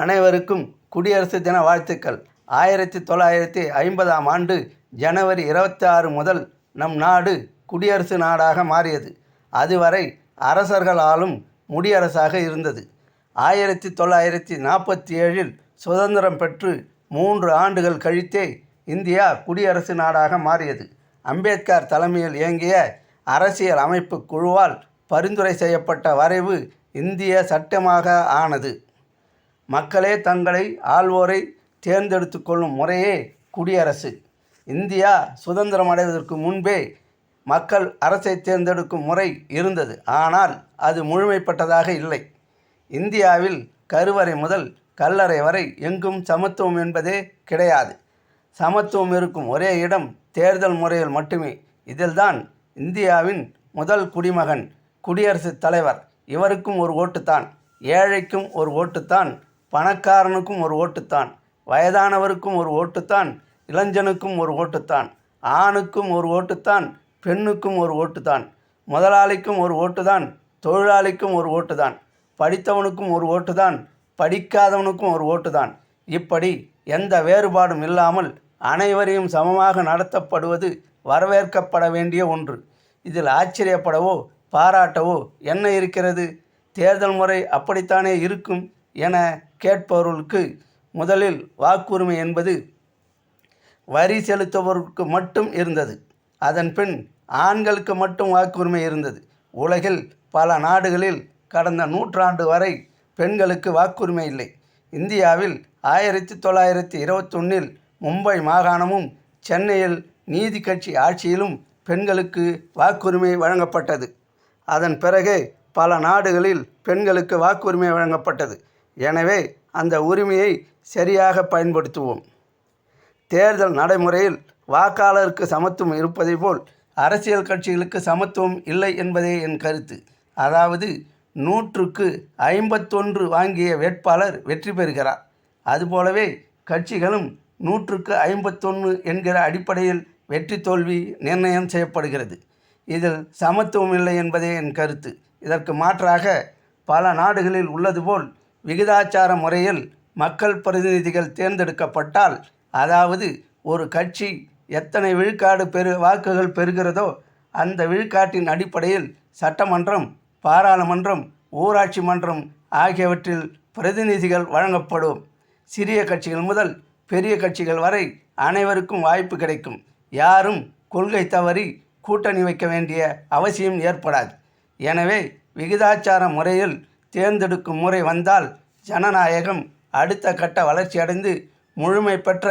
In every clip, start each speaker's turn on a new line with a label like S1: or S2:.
S1: அனைவருக்கும் குடியரசு தின வாழ்த்துக்கள். ஆயிரத்தி தொள்ளாயிரத்தி ஐம்பதாம் ஆண்டு ஜனவரி இருபத்தி ஆறு முதல் நம் நாடு குடியரசு நாடாக மாறியது. அதுவரை அரசர்கள் ஆளும் முடியரசாக இருந்தது. ஆயிரத்தி தொள்ளாயிரத்தி நாற்பத்தி ஏழில் சுதந்திரம் பெற்று மூன்று ஆண்டுகள் கழித்தே இந்தியா குடியரசு நாடாக மாறியது. அம்பேத்கர் தலைமையில் இயங்கிய அரசியல் அமைப்பு குழுவால் பரிந்துரை செய்யப்பட்ட வரைவு இந்திய சட்டமாக ஆனது. மக்களே தங்களை ஆள்வோரை தேர்ந்தெடுத்து கொள்ளும் முறையே குடியரசு. இந்தியா சுதந்திரம் அடைவதற்கு முன்பே மக்கள் அரசை தேர்ந்தெடுக்கும் முறை இருந்தது. ஆனால் அது முழுமைப்பட்டதாக இல்லை. இந்தியாவில் கருவறை முதல் கல்லறை வரை எங்கும் சமத்துவம் என்பதே கிடையாது. சமத்துவம் இருக்கும் ஒரே இடம் தேர்தல் முறையில் மட்டுமே. இதில்தான் இந்தியாவின் முதல் குடிமகன் குடியரசுத் தலைவர். இவருக்கும் ஒரு ஓட்டுத்தான். ஏழைக்கும் ஒரு ஓட்டுத்தான். பணக்காரனுக்கும் ஒரு ஓட்டுத்தான் வயதானவருக்கும் ஒரு ஓட்டுத்தான் இளைஞனுக்கும் ஒரு ஓட்டுத்தான் ஆணுக்கும் ஒரு ஓட்டுத்தான் பெண்ணுக்கும் ஒரு ஓட்டுத்தான் முதலாளிக்கும் ஒரு ஓட்டுதான் தொழிலாளிக்கும் ஒரு ஓட்டுதான் படித்தவனுக்கும் ஒரு ஓட்டுதான் படிக்காதவனுக்கும் ஒரு ஓட்டுதான். இப்படி எந்த வேறுபாடும் இல்லாமல் அனைவரையும் சமமாக நடத்தப்படுவது வரவேற்கப்பட வேண்டிய ஒன்று. இதில் ஆச்சரியப்படவோ பாராட்டவோ என்ன இருக்கிறது? தேர்தல் முறை அப்படித்தானே இருக்கும்? என கேட்பவர்களுக்கு முதலில் வாக்குரிமை என்பது வரி செலுத்துபவருக்கு மட்டும் இருந்தது. அதன் பின் ஆண்களுக்கு மட்டும் வாக்குரிமை இருந்தது. உலகில் பல நாடுகளில் கடந்த நூற்றாண்டு வரை பெண்களுக்கு வாக்குரிமை இல்லை. இந்தியாவில் ஆயிரத்தி தொள்ளாயிரத்தி இருபத்தொன்னில் மும்பை மாகாணமும் சென்னையில் நீதி கட்சி ஆட்சியிலும் பெண்களுக்கு வாக்குரிமை வழங்கப்பட்டது. அதன் பிறகு பல நாடுகளில் பெண்களுக்கு வாக்குரிமை வழங்கப்பட்டது. எனவே அந்த உரிமையை சரியாக பயன்படுத்துவோம். தேர்தல் நடைமுறையில் வாக்காளருக்கு சமத்துவம் இருப்பதை போல் அரசியல் கட்சிகளுக்கு சமத்துவம் இல்லை என்பதே என் கருத்து. அதாவது நூற்றுக்கு ஐம்பத்தொன்று வாங்கிய வேட்பாளர் வெற்றி பெறுகிறார். அதுபோலவே கட்சிகளும் நூற்றுக்கு ஐம்பத்தொன்று என்கிற அடிப்படையில் வெற்றி தோல்வி நிர்ணயம் செய்யப்படுகிறது. இதில் சமத்துவம் இல்லை என்பதே என் கருத்து. இதற்கு மாற்றாக பல நாடுகளில் உள்ளது போல் விகிதாச்சார முறையில் மக்கள் பிரதிநிதிகள் தேர்ந்தெடுக்கப்பட்டால் அதாவது ஒரு கட்சி எத்தனை விழுக்காடு பெரு வாக்குகள் பெறுகிறதோ அந்த விழுக்காட்டின் அடிப்படையில் சட்டமன்றம் பாராளுமன்றம் ஊராட்சி மன்றம் ஆகியவற்றில் பிரதிநிதிகள் வழங்கப்படும். சிறிய கட்சிகள் முதல் பெரிய கட்சிகள் வரை அனைவருக்கும் வாய்ப்பு கிடைக்கும். யாரும் கொள்கை தவறி கூட்டணி வைக்க வேண்டிய அவசியம் ஏற்படாது. எனவே விகிதாச்சார முறையில் தேர்ந்தெடுக்கும் முறை வந்தால் ஜனநாயகம் அடுத்த கட்ட வளர்ச்சியடைந்து முழுமை பெற்ற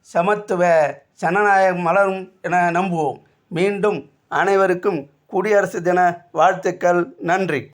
S1: சமத்துவ ஜனநாயகம் மலரும் என நம்புவோம். மீண்டும் அனைவருக்கும் குடியரசு தின வாழ்த்துக்கள். நன்றி.